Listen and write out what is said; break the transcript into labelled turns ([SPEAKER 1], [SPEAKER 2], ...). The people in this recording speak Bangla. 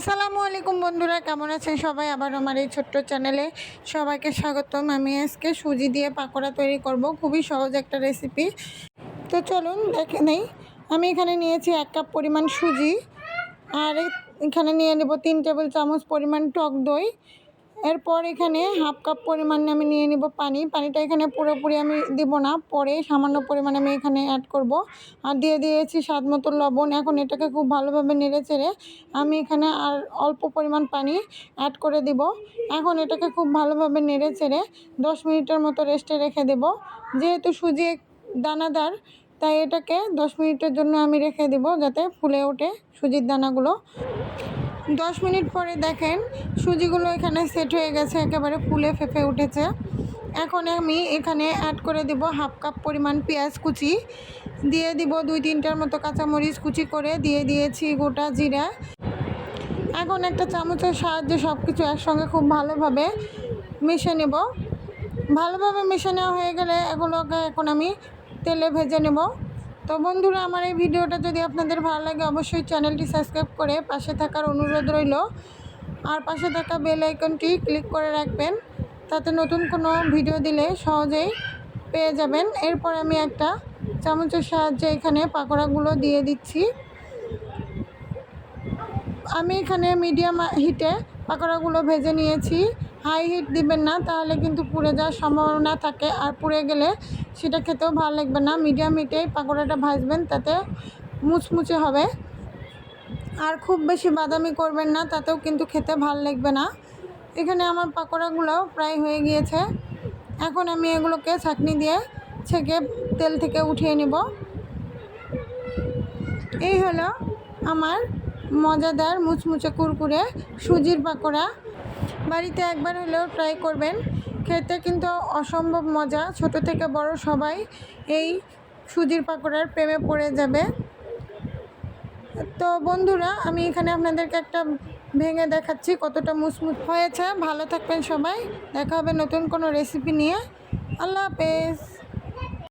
[SPEAKER 1] আসসালামু আলাইকুম বন্ধুরা, কেমন আছেন সবাই? আবার আমার এই ছোট্ট চ্যানেলে সবাইকে স্বাগতম। আমি আজকে সুজি দিয়ে পাকোড়া তৈরি করব, খুবই সহজ একটা রেসিপি। তো চলুন, দেখে নেই। আমি এখানে নিয়েছি এক কাপ পরিমাণ সুজি, আর এখানে নিয়ে নেব তিন টেবিল চামচ পরিমাণ টক দই এরপর এখানে হাফ কাপ পরিমাণে আমি নিয়ে নিব পানি। পানিটা এখানে পুরোপুরি আমি দিব না। পরে সামান্য পরিমাণে আমি এখানে অ্যাড করব। আর দিয়ে দিয়েছি স্বাদ মতো লবণ। এখন এটাকে খুব ভালোভাবে নেড়ে চেড়ে আমি এখানে আর অল্প পরিমাণ পানি অ্যাড করে দিব। এখন এটাকে খুব ভালোভাবে নেড়ে চেড়ে দশ মিনিটের মতো রেস্টে রেখে দেব। যেহেতু সুজি দানাদার, তাই এটাকে দশ মিনিটের জন্য আমি রেখে দেব যাতে ফুলে ওঠে সুজির দানাগুলো। দশ মিনিট পরে দেখেন সুজিগুলো এখানে সেট হয়ে গেছে, একেবারে ফুলে ফেঁপে উঠেছে। এখন আমি এখানে অ্যাড করে দিব হাফ কাপ পরিমাণ পেঁয়াজ কুচি। দিয়ে দিব দুই তিনটার মতো কাঁচামরিচ কুচি করে, দিয়ে দিয়েছি গোটা জিরা। এখন একটা চামচের সাহায্যে সব কিছু একসঙ্গে খুব ভালোভাবে মিশে নেব। ভালোভাবে মিশে নেওয়া হয়ে গেলে এগুলোকে এখন আমি তেলে ভেজে নেব। তো বন্ধুরা, আমার এই ভিডিওটা যদি আপনাদের ভালো লাগে, অবশ্যই চ্যানেলটি সাবস্ক্রাইব করে পাশে থাকার অনুরোধ রইল। আর পাশে থাকা বেল আইকনটি ক্লিক করে রাখবেন, তাতে নতুন কোনো ভিডিও দিলে সহজেই পেয়ে যাবেন। এরপর আমি একটা চামচের সাহায্যে এখানে পাকোড়াগুলো দিয়ে দিচ্ছি। আমি এখানে মিডিয়াম হিটে পাকোড়াগুলো ভেজে নিয়েছি। হাই হিট দিবেন না, তাহলে কিন্তু পুড়ে যাওয়ার সম্ভাবনা থাকে। আর পুড়ে গেলে সেটা খেতেও ভালো লাগবে না। মিডিয়াম হিটেই পাকোড়াটা ভাজবেন, তাতে মুচমুচে হবে। আর খুব বেশি বাদামি করবেন না, তাতেও কিন্তু খেতে ভালো লাগবে না। এখানে আমার পাকোড়াগুলো প্রায় হয়ে গিয়েছে। এখন আমি এগুলোকে ছাঁকনি দিয়ে ছেঁকে তেল থেকে উঠিয়ে নেব। এই হলো আমার মজাদার মুচমুচে কুরকুরে সুজির পাকোড়া। বাড়িতে একবার হলেও ট্রাই করবেন। খেতে কিন্তু অসম্ভব মজা। ছোট থেকে বড় সবাই এই সুজির পাকোড়ার প্রেমে পড়ে যাবে। তো বন্ধুরা, আমি এখানে আপনাদেরকে একটা ভেঙে দেখাচ্ছি কতটা মুচমুচ হয়েছে। ভালো থাকবেন সবাই। দেখা হবে নতুন কোনো রেসিপি নিয়ে। আল্লাহ হাফেজ।